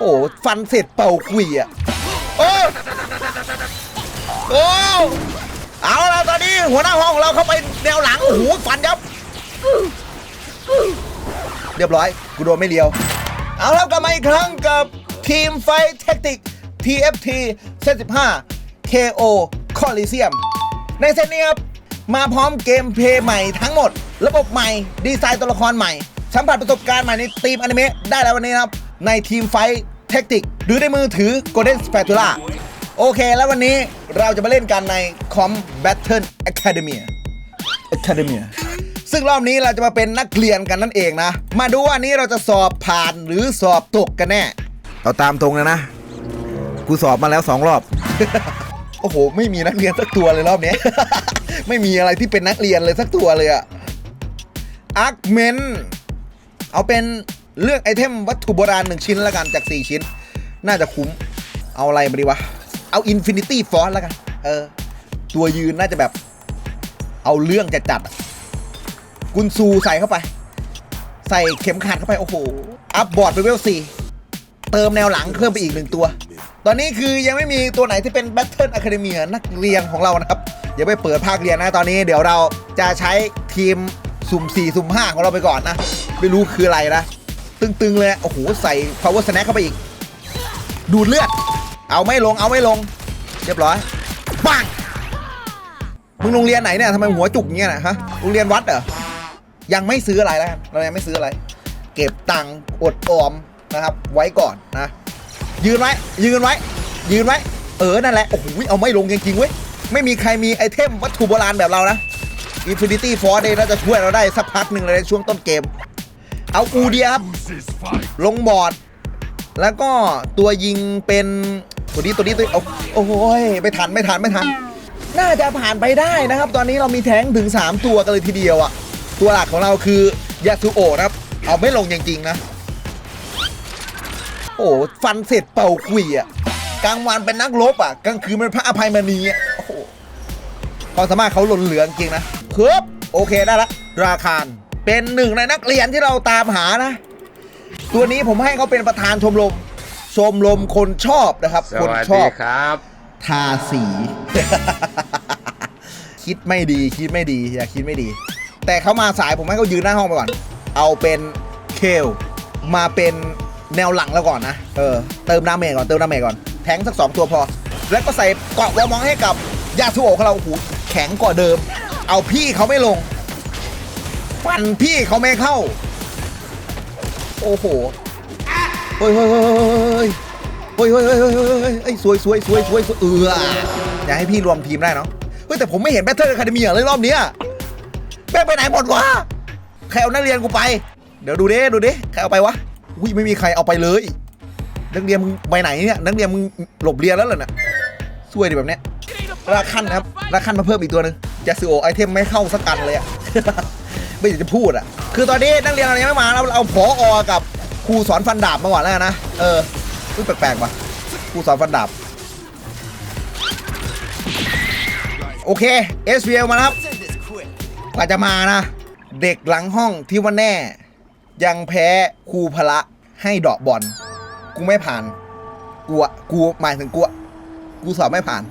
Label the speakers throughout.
Speaker 1: โอ้ฟันเสร็จเป่าคุยอะโอ้โอ้เอาละตอนนี้หัวหน้าห้องของเราเข้าไปแนวหลังโอ้โหฟันยับ เรียบร้อย กูโดนไม่เลียว เอาแล้วกลับมาอีกครั้งกับทีมไฟแท็กติก TFT เซต15 KO Coliseum ในเซตนี้ครับมาพร้อมเกมเพลย์ใหม่ทั้งหมด ระบบใหม่ ดีไซน์ตัวละครใหม่ สัมผัสประสบการณ์ใหม่ในทีมอนิเมะได้แล้ววันนี้ครับ ในทีมไฟ แท็กติกหรือในมือถือ Golden Spatula โอเค แล้ววันนี้เราจะมาเล่นกันใน Com Battle Academia Academia ซึ่งรอบนี้เราจะมาเป็นนักเรียนกันนั่นเองนะ มาดูว่านี้เราจะสอบผ่านหรือสอบตกกันแน่ เอาตามตรงนะนะ กูสอบมาแล้วสองรอบ โอ้โห ไม่มีนักเรียนสักตัวเลยรอบนี้ ไม่มีอะไรที่เป็นนักเรียนเลยสักตัวเลยอะอาร์คเมนเอาเป็น เลือกไอเทมวัตถุโบราณหนึ่งชิ้นแล้วกันจาก 4 ชิ้น น่าจะคุ้ม เอาอะไรมาดีวะ เอาอินฟินิตี้ฟอสแล้วกัน เออ ตัวยืนน่าจะแบบ เอาเรื่องจะจัดกุนซูใส่เข้าไป ใส่เข็มขัดเข้าไป โอ้โห อัพบอร์ดไปเวลสี่เติมแนวหลังเพิ่มไปอีกหนึ่งตัว ตอนนี้คือยังไม่มีตัวไหนที่เป็น Battle Academy นักเรียนของเรานะครับอย่าไปเปิดภาคเรียนนะตอนนี้ เดี๋ยวเราจะใช้ทีมสุ่ม4สุ่ม5ของเราไปก่อนนะ ไม่รู้คืออะไรนะ ตึงๆเลยโอ้โหใส่ power snack เข้าไปอีก ดูดเลือด เอาไม่ลงเอาไม่ลง เรียบร้อยปังมึงโรงเรียนไหนเนี่ยทำไมหัวจุกเงี้ยนะฮะโรงเรียนวัดเหรอยังไม่ซื้ออะไรแล้วกันเรายังไม่ซื้ออะไร เก็บตังค์อดออมนะครับ ไว้ก่อนนะ ยืนไว้ ยืนไว้ ยืนไว้ เออนั่นแหละโอ้โหเอาไม่ลงจริงๆเว้ยไม่มีใครมีไอเทมวัตถุโบราณแบบเรานะ Infinity Force เนี่ยน่าจะช่วยเราได้สักพักหนึ่งเลยในช่วงต้นเกม เอาอูเดียครับ ลงบอร์ด แล้วก็ตัวยิงเป็นตัวนี้ตัวนี้ตัวนี้โอ้โอ้โหยไม่ทันไม่ทันไม่ทัน น่าจะผ่านไปได้นะครับ ตอนนี้เรามีแท้งถึง 3 ตัวกันเลยทีเดียวอะตัวหลักของเราคือยาสุโอะครับ เอาไม่ลงจริงๆนะ โอ้ฟันเสร็จเป่าคุยอะกลางวันเป็นนักรบอะกลางคืนเป็นพระอภัยมณีอะโอ้โหความสามารถเขาหล่นเหลืองจริงนะครับโอเคได้ละราคาร เป็นหนึ่งในนักเรียนที่เราตามหานะ ตัวนี้ผมให้เขาเป็นประธานชมรมชมรมคนชอบนะครับ
Speaker 2: ส
Speaker 1: คน
Speaker 2: วัส
Speaker 1: ชอ
Speaker 2: ดี
Speaker 1: บ
Speaker 2: ครับ
Speaker 1: ทาสี คิดไม่ดีคิดไม่ดีอย่าคิดไม่ดี แต่เขามาสายผมให้เขายืนหน้าห้องไปก่อน เอาเป็นเคลมาเป็นแนวหลังแล้วก่อนนะ เออ เติมดาเมจก่อน เติมดาเมจก่อน แทงสักสองตัวพอ แล้วก็ใส่เกาะวอลมองให้กับยาสุโอะของเราโอ้โหแข็งกว่าเดิม เอาพี่เขาไม่ลง ฟันพี่เขาไม่เข้า โอ้โหเฮ้ยเฮ้ยเฮ้ยเฮ้ยเฮ้ยเฮ้ยเฮ้ยเฮ้ยเฮ้ยสวยสวยสวยสวยเอออยากให้พี่รวมทีมได้เนาะเฮ้ยแต่ผมไม่เห็นแบทเทิลอะคาเดมีเลยรอบเนี้ยแม่ไปไหนหมดวะใครเอานักเรียนกูไป เดี๋ยวดูดิดูดิใครเอาไปวะอุ้ยไม่มีใครเอาไปเลยนักเรียนมึงไปไหนเนี่ยนักเรียนมึงหลบเรียนแล้วเหรอเนี่ยสวยดิแบบเนี้ยราคันนะครับราคันมาเพิ่มอีกตัวนึงยาซิโอไอเทมไม่เข้าสักกันเลยอะ ไม่อยากจะพูดอะคือตอนนี้นักเรียนเรยังไม่มาเราเอาผออกับครูสอนฟันดาบมาก่อนแล้วกันนะ เออรู้แปลกๆว่ะครูสอนฟันดาบ โอเค SVL มาแล้วครับกว่าจะมานะ เด็กหลังห้องที่ว่าแน่ ยังแพ้ครูพละให้ดอกบอล กูไม่ผ่าน กูอะกูหมายถึงกูอะกูสอบไม่ผ่าน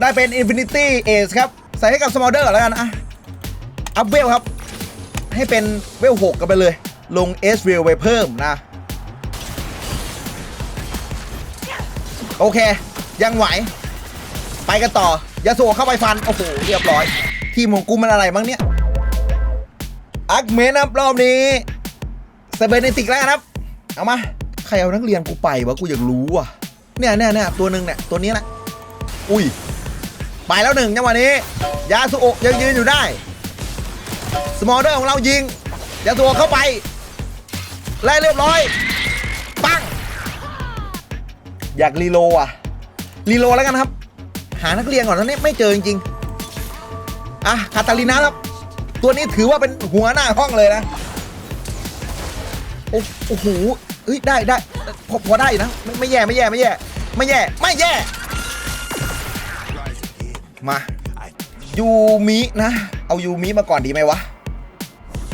Speaker 1: ได้เป็น Infinity Ace ครับ ส่ให้กับ Smolder แล้วกันอะอัพเวลครับ ให้เป็นเวล6กันไปเลย ลง S เวลไปเพิ่มนะ โอเค ยังไหว ไปกันต่อยาโซเข้าไปฟัน โอ้โห เรียบร้อย ทีมของกูมันอะไรบ้างเนี่ย อักเมนครับรอบนี้เซเบนติกแล้วครับ เอามา ใครเอานักเรียนกูไปวะ กูอยากรู้อะเนี่ยเนี่ยเนี่ยตัวหนึ่งเนี่ย ตัวนี้แหละ อุ้ย ไปแล้วหนึ่งจังหวะนี้ ยาสุโอยังยืนอยู่ได้ สมอลเดอร์ของเรายิง ยาสุโอเข้าไป ไล่เรียบร้อย ปัง อยากรีโลอะ รีโลแล้วกันครับ หานักเรียนก่อนตอนนี้ไม่เจอจริงๆ อะ คาตาลินาครับ ตัวนี้ถือว่าเป็นหัวหน้าห้องเลยนะ โอ้โหเฮ้ยได้ได้พอได้อยู่นะ ไม่แย่ไม่แย่ไม่แย่ ไม่แย่ ไม่แย่ มายูมินะ เอายูมิมาก่อนดีไหมวะ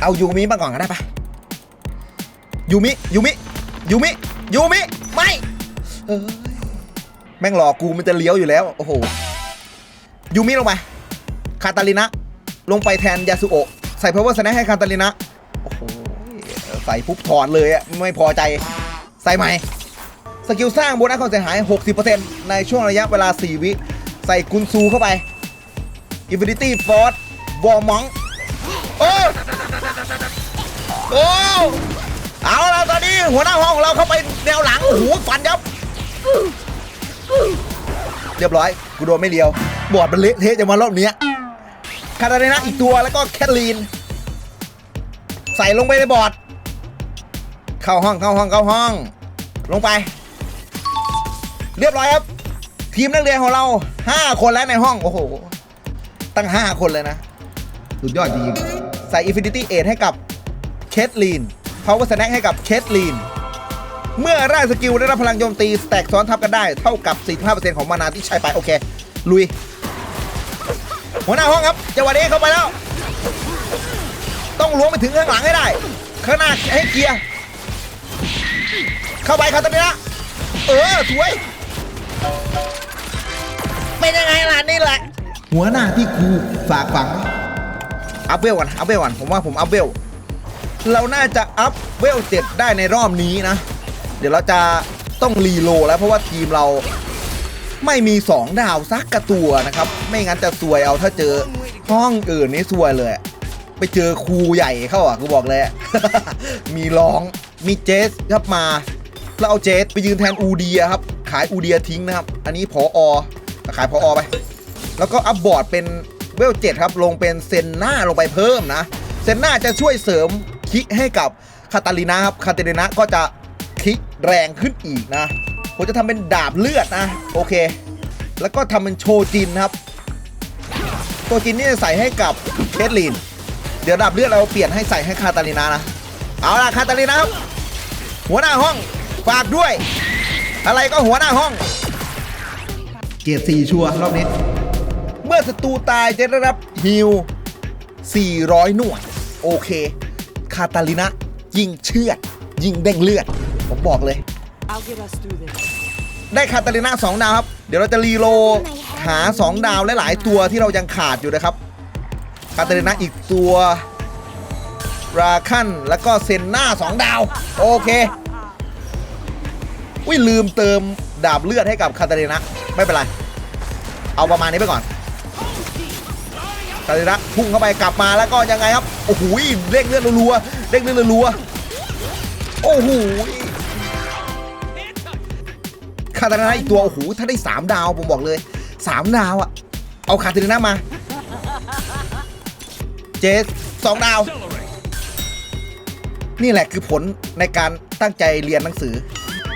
Speaker 1: เอายูมิมาก่อนก็ได้ปะยูมิยูมิยูมิยูมิไม่เอ้ยแม่งหลอกกูมันจะเลี้ยวอยู่แล้ว โอ้โหยูมิลงไป คาตาลินะ ลงไปแทนยาสุโอะใส่ power snack ให้คาตาลินะ โอ้โห ใส่ปุ๊บถอดเลยอะไม่พอใจ ใส่ใหม่ สกิลสร้างโบนัสความเสียหาย 60%ในช่วงระยะเวลา 4 วิ ใส่กุนซูเข้าไป Infinity Force วอร์มองโอ้โอ้เอาแล้วตอนนี้หัวหน้าห้องของเราเข้าไปแนวหลังโอ้โหฟันยับ เรียบร้อยกูโดนไม่เลียว บอดมันเละเทะจะมารอบนี้คาตาเลนะอีกตัวแล้วก็แคทลีน ใส่ลงไปในบอดเข้าห้องเข้าห้องเข้าห้อง ลงไป เรียบร้อยครับ ทีมนักเรียนของเรา 5 คนแล้วในห้อง โอ้โห ตั้ง 5 คนเลยนะ สุดยอดจริงๆใส่ Infinity Aid ให้กับเคทลีน Power Snack ให้กับเคทลีน เมื่อร่างสกิลได้รับพลังโจมตีสแต็กซ้อนทับกันได้เท่ากับ 45%ของมานาที่ใช้ไป โอเค ลุย หัวหน้าห้องครับจังหวะนี้เข้าไปแล้ว ต้องล้วงไปถึงข้างหลังให้ได้ ข้างหน้าให้เกียร์ เข้าไปคาตาเนะเออสวย เป็นยังไงล่ะนี่แหละ หัวหน้าที่ครูฝากฝัง อัพเวลก่อนอัพเวลก่อนผมว่าผมอัพเวล เราน่าจะอัพเวลเจ็ดได้ในรอบนี้นะ เดี๋ยวเราจะต้องรีโหลดแล้วเพราะว่าทีมเราไม่มี 2 ดาวสักกระตัวนะครับ ไม่งั้นจะซวยเอาถ้าเจอห้องอื่นนี่ซวยเลย ไปเจอครูใหญ่เข้าอะกูบอกเลย มีร้องมีเจสครับมา แล้วเอาเจสไปยืนแทนอูเดียครับ ขายอูเดียทิ้งนะครับ อันนี้พออ ขายพออไป แล้วก็อัพบอร์ดเป็นเวลเจ็ดครับ ลงเป็นเซนหน้าลงไปเพิ่มนะ เซนหน้าจะช่วยเสริมคิกให้กับคาตาลินาครับ คาตาลินาก็จะคิกแรงขึ้นอีกนะ ผมจะทำเป็นดาบเลือดนะ โอเค แล้วก็ทำเป็นโชจินครับโชจินนี่จะใส่ให้กับเคทลีนเดี๋ยวดาบเลือดเราเปลี่ยนให้ใส่ให้คาตาลินานะ เอาล่ะคาตาลินาครับหัวหน้าห้องฝากด้วย อะไรก็หัวหน้าห้อง เกียรติสี่ชัวร์รอบนี้ เมื่อศัตรูตายจะได้รับฮิล400 หน่วย โอเค คาตาลินะ ยิงเชือด ยิงเด้งเลือด ผมบอกเลย
Speaker 2: I'll get us through this.
Speaker 1: ได้คาตาลินะ2ดาวครับ เดี๋ยวเราจะรีโลหา 2 ดาวและหลายตัวที่เรายังขาดอยู่นะครับ คาตาลินะอีกตัวราคันแล้วก็เซนหน้า 2 ดาว โอเค อุ้ยลืมเติมดาบเลือดให้กับคาตาลินะ ไม่เป็นไร เอาประมาณนี้ไปก่อนคาตาลินะพุ่งเข้าไปกลับมาแล้วก็ยังไงครับ โอ้โหเร่งเลือดรัวๆเร่งเลือดรัวๆโอ้โหคาตาลินาอีกตัว โอ้โห ถ้าได้ 3 ดาวผมบอกเลย 3 ดาวอะเอาคาตาลินามา เจสสองดาว นี่แหละคือผลในการตั้งใจเรียนหนังสือ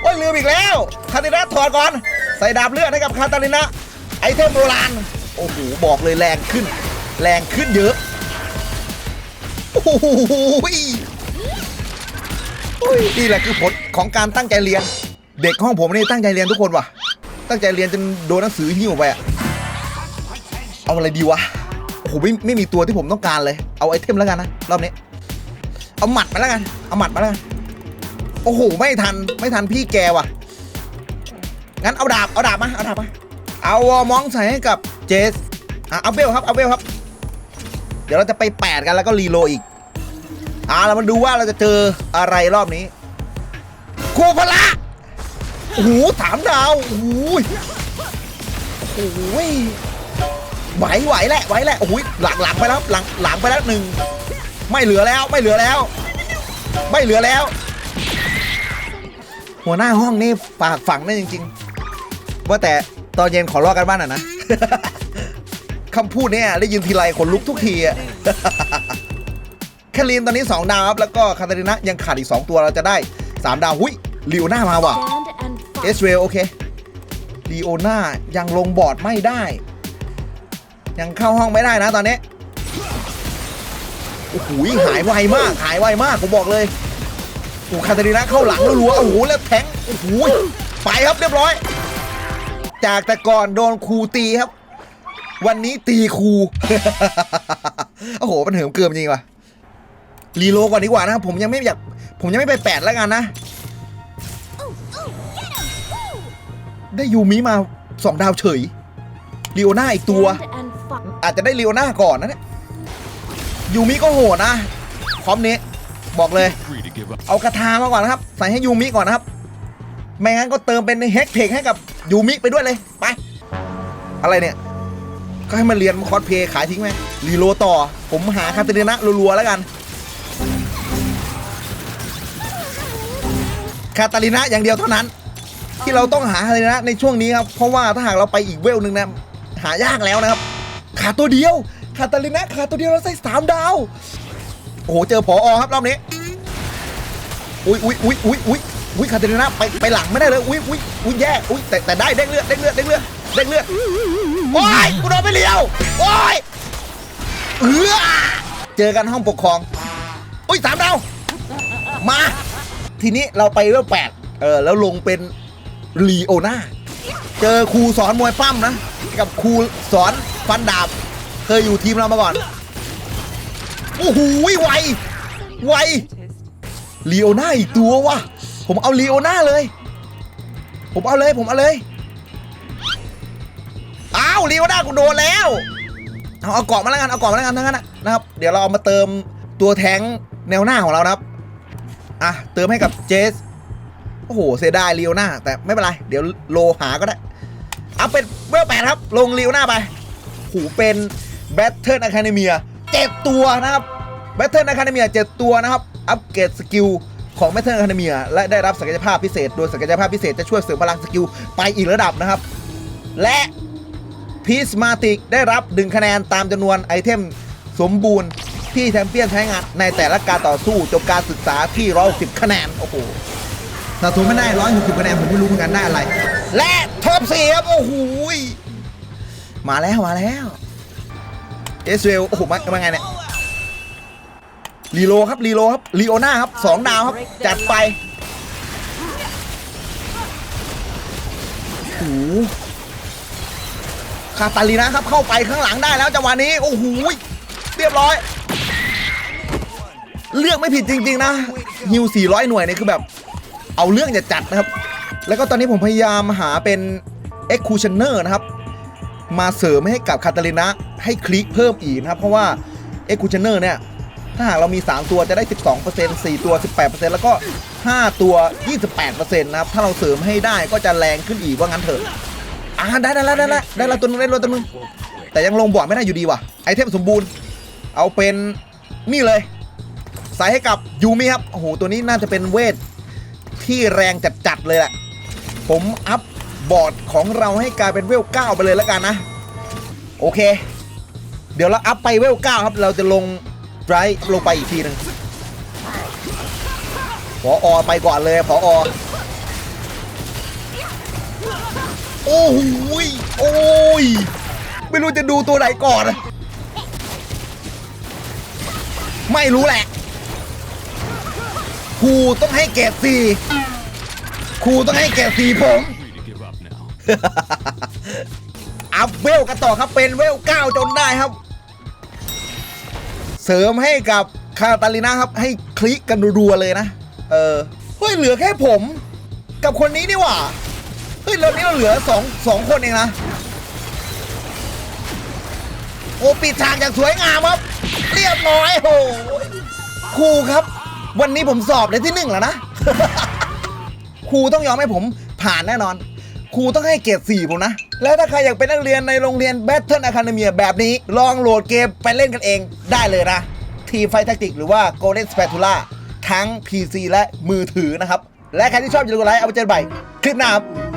Speaker 1: โอ้ยลืมอีกแล้วคาตินาถอดก่อน ใส่ดาบเลือดให้กับคาตาลินาไอเทมโบราณโอ้โหบอกเลยแรงขึ้น แรงขึ้นเยอะโอ้โหอุ้ยนี่แหละคือผลของการตั้งใจเรียน เด็กห้องผมนี่ตั้งใจเรียนทุกคนว่ะ ตั้งใจเรียนจนโดนหนังสือหิ้วไปอะเอาอะไรดีวะโอ้โหไม่ไม่มีตัวที่ผมต้องการเลย เอาไอเทมแล้วกันนะรอบนี้ เอาหมัดมาแล้วกัน เอาหมัดมาแล้วกัน โอ้โหไม่ทันไม่ทันพี่แกว่ะ งั้นเอาดาบเอาดาบมาเอาดาบมาเอาวอมองใส่ให้กับเจสอะเอาเบลครับเอาเบลครับ เดี๋ยวเราจะไปแปดกันแล้วก็รีโลอีกอ่าเรามาดูว่าเราจะเจออะไรรอบนี้ครูพละโอ้โหสามดาวโอ้โหโอ้โหไหวไหวแหละไหวแหละโอ้โหหลังหลังไปแล้วหลังหลังไปแล้วหนึ่งไม่เหลือแล้วไม่เหลือแล้ว ไม่เหลือแล้ว หัวหน้าห้องนี่ฝากฝังได้จริง ๆ ว่าแต่ตอนเย็นขอรอกันบ้านหน่อยนะ คำพูดเนี่ยได้ยินทีไรขนลุกทุกทีอะ แคทลีนตอนนี้ 2 ดาวครับ แล้วก็คาตาลินะยังขาดอีก 2 ตัวเราจะได้ 3 ดาวหุยลีโอน่ามาว่ะ
Speaker 2: Stand and
Speaker 1: เอ
Speaker 2: fight.
Speaker 1: สเรลโอเคลีโอน่ายังลงบอร์ดไม่ได้ ยังเข้าห้องไม่ได้นะตอนนี้ โอ้โหหายไวมาก หายไวมาก ผมบอกเลย อ้คาตาลินะเข้าหลังรัวโอ้โหแล้วแทงโอ้โหไปครับเรียบร้อย จากแต่ก่อนโดนครูตีครับ วันนี้ตีครูโอ้โหมันเหิมเกิมจริงว่ะรีโลก่อนดีกว่านะครับผมยังไม่อยากผมยังไม่ไปแปดแล้วกันนะ ได้ยูมิมาสองดาวเฉยลีโอน่าอีกตัว อาจจะได้ลีโอน่าก่อนนะเนี่ยยูมิก็โหดนะพร้อมนี้ บอกเลย เอากระทามาก่อนนะครับ ใส่ให้ยูมิก่อนนะครับไม่งั้นก็เติมเป็นเฮกเพกให้กับยูมิไปด้วยเลยไป อะไรเนี่ย ก็ให้มันเรียนคอสเพย์ขายทิ้งไหมรีโลต่อ ผมหาคาตาลินะรัวๆแล้วกันคาตาลินะอย่างเดียวเท่านั้น ที่เราต้องหาคาตาลินะในช่วงนี้ครับ เพราะว่าถ้าหากเราไปอีกเวลหนึ่งนะหายากแล้วนะครับ ขาดตัวเดียว คาตาลินะขาดตัวเดียวเราใส่สามดาว โอ้โห เจอผออครับรอบนี้ อุ้ยอุ้ยอุ้ยอุ้ยอุ้ยอุ้ยคาเตริน่าไปไปหลังไม่ได้เลย อุ้ยอุ้ยอุ้ยแย่ อุ้ยแต่แต่ได้เด้งเลือดเด้งเลือดเด้งเลือดเด้งเลือด โอ้ยกูโดนไปเลี้ยว โอ้ยเออเจอกันห้องปกครอง อุ้ยสามดาว มา ทีนี้เราไปเรื่องแปดเออแล้วลงเป็นลีโอนาเจอครูสอนมวยปั้มนะ กับครูสอนฟันดาบ เคยอยู่ทีมเรามาก่อน โอ้โหไวไวลีโอน่าอีกตัววะผมเอาลีโอน่าเลย ผมเอาเลยผมเอาเลยอ้าวลีโอน่ากูโดนแล้วเอาเอาเกาะมาแล้วกันเอาเกาะมาแล้วกันทั้งนั้นนะนะครับ เดี๋ยวเราเอามาเติมตัวแทงแนวหน้าของเรานะครับอะเติมให้กับเจสโอ้โหเสียดายลีโอน่าแต่ไม่เป็นไรเดี๋ยวโลหาก็ได้เอาเป็นเวลแปดครับ ลงลีโอน่าไปหูเป็นแบทเทิลอะคาเดเมีย เจ็ดตัวนะครับแบทเทิลอะคาเดเมียเจ็ดตัวนะครับ อัปเกรดสกิลของแบทเทิลอะคาเดเมียและได้รับศักยภาพพิเศษ โดยศักยภาพพิเศษจะช่วยเสริมพลังสกิลไปอีกระดับนะครับ และพีสมาติกได้รับดึงคะแนนตามจำนวนไอเทมสมบูรณ์ที่แชมเปี้ยนใช้งานในแต่ละการต่อสู้จบการศึกษาที่110คะแนนโอ้โหถ้าทุนไม่ได้ร้อยหกสิบคะแนนผมไม่รู้เหมือนกันได้อะไร และท็อปสี่ครับโอ้โหมาแล้วมาแล้ว เอสเวลโอ้โหมามาไงเนี่ยรีโลครับรีโลครับรีโอน่าครับสองดาวครับ จัดไปโอ้โหคาตาลีนะครับเข้าไปข้างหลังได้แล้วจังหวะนี้โอ้โหเรียบร้อย เลือกไม่ผิดจริง ๆ นะฮิว400 หน่วยเนี่ยคือแบบ เอาเรื่องจะจัดนะครับ แล้วก็ตอนนี้ผมพยายามหาเป็น e x e c u t i o n e r นะครับ มาเสริมให้กับคาตาลินะ ให้คลิกเพิ่มอีกนะครับ เพราะว่า e x e c u t i o n e r เนี่ย ถ้าหากเรามี 3 ตัวจะได้ 12% 4 ตัว 18%แล้วก็ 5 ตัว 28%นะครับ ถ้าเราเสริมให้ได้ก็จะแรงขึ้นอีกว่างั้นเถอะอ่าได้ได้แล้วได้แล้วได้แล้วตัวนึงได้แล้วตัวนึงแต่ยังลงบอร์ดไม่ได้อยู่ดีว่ะไอเทมสมบูรณ์ เอาเป็นนี่เลยใส่ให้กับยูมิครับโอ้โหตัวนี้น่าจะเป็นเวทที่แรงจัดๆเลยแหละผมอัพบอร์ดของเราให้กลายเป็นเวล9ไปเลยแล้วกันนะ โอเค เดี๋ยวเราอัพไปเวล9ครับ เราจะลงไรลงไปอีกทีหนึ่งพออไปก่อนเลยพออโอ้โหยโอ้ย ไม่รู้จะดูตัวไหนก่อนอะไม่รู้แหละครูต้องให้เกรดสี่ครูต้องให้เกรดสี่ผม อัพเวลกันต่อครับเป็นเวล9จนได้ครับ เสริมให้กับคาตาลินาครับ ให้คลิกกันรัวๆเลยนะ เออ เฮ้ย เหลือแค่ผม กับคนนี้นี่หว่า เฮ้ยเรานี้เราเหลือสองสองคนเองนะ โอ้ปิดฉากอย่างสวยงามครับ เรียบร้อยโอ้โหครูครับ วันนี้ผมสอบในที่หนึ่งแล้วนะครูต้องยอมให้ผมผ่านแน่นอน ครูต้องให้เกรด4ผมนะ แล้วถ้าใครอยากเป็นนักเรียนในโรงเรียน Battle Academy แบบนี้ ลองโหลดเกมไปเล่นกันเองได้เลยนะ ทีมไฟแทคติกหรือว่า Golden Spatula ทั้ง PC และมือถือนะครับ และใครที่ชอบอย่าลืมกดไลค์เอาไปเจอใหม่คลิปหน้าครับ